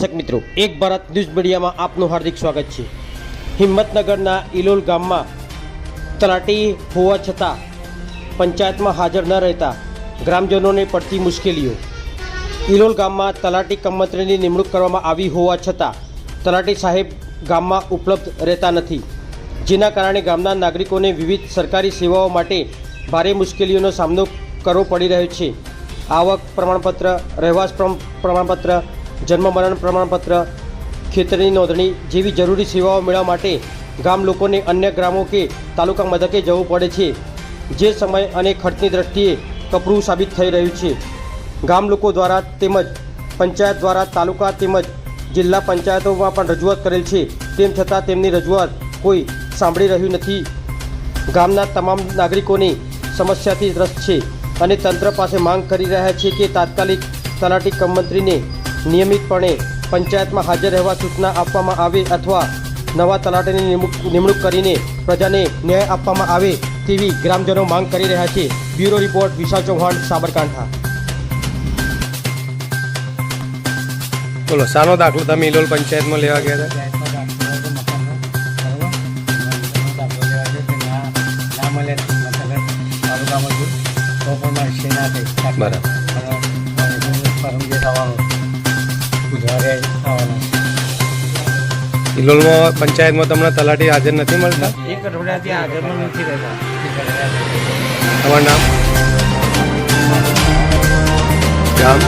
દર્શક મિત્રો, એક ભારત ન્યૂઝ મીડિયામાં આપનું હાર્દિક સ્વાગત છે. હિંમતનગરના ઇલોલ ગામમાં તલાટી હોવા છતાં પંચાયતમાં હાજર ન રહેતા ગ્રામજનોને પડતી મુશ્કેલીઓ. ઇલોલ ગામમાં તલાટી કમંત્રીની નિમણૂક કરવામાં આવી હોવા છતાં તલાટી સાહેબ ગામમાં ઉપલબ્ધ રહેતા નથી. જેના કારણે ગામના નાગરિકોને વિવિધ સરકારી સેવાઓ માટે ભારે મુશ્કેલીઓનો સામનો કરવો પડી રહ્યો છે. આવક પ્રમાણપત્ર, રહેવાસ પ્રમ- પ્રમાણપત્ર જન્મ મરણ પ્રમાણપત્ર, ખેતરની નોંધણી જેવી જરૂરી સેવાઓ મેળવવા માટે ગામ લોકોને અન્ય ગ્રામો કે તાલુકા મથકે જવું પડે છે. જે સમય અને ખર્ચની દ્રષ્ટિએ કપરું સાબિત થઈ રહ્યું છે. ગામ લોકો દ્વારા તેમજ પંચાયત દ્વારા તાલુકા તેમજ જિલ્લા પંચાયતોમાં પણ રજૂઆત કરેલ છે. તેમ છતાં તેમની રજૂઆત કોઈ સાંભળી રહ્યું નથી. ગામના તમામ નાગરિકોની સમસ્યાથી ત્રસ્ત છે અને તંત્ર પાસે માંગ કરી રહ્યા છે કે તાત્કાલિક તલાટી કમ નિયમિતપણે પંચાયતમાં હાજર રહેવા સૂચના આપવામાં આવે અથવા નવા તલાટીની નિમણૂક કરીને પ્રજાને ન્યાય આપવામાં આવે તેવી ગ્રામજનો માંગ કરી રહ્યા છે. Bureau report Vishal Chauhan Sabarkantha. બોલો સારો દાખલો તમે ઇલોલ પંચાયતમાં લેવા ગયા હતા? બરાબર. ઇલોલમાં પંચાયતમાં તમને તલાટી હાજર નથી મળતા? એક અઠવાડિયાથી હાજરમાં નથી રહેતા. તમારું નામ? ગામ?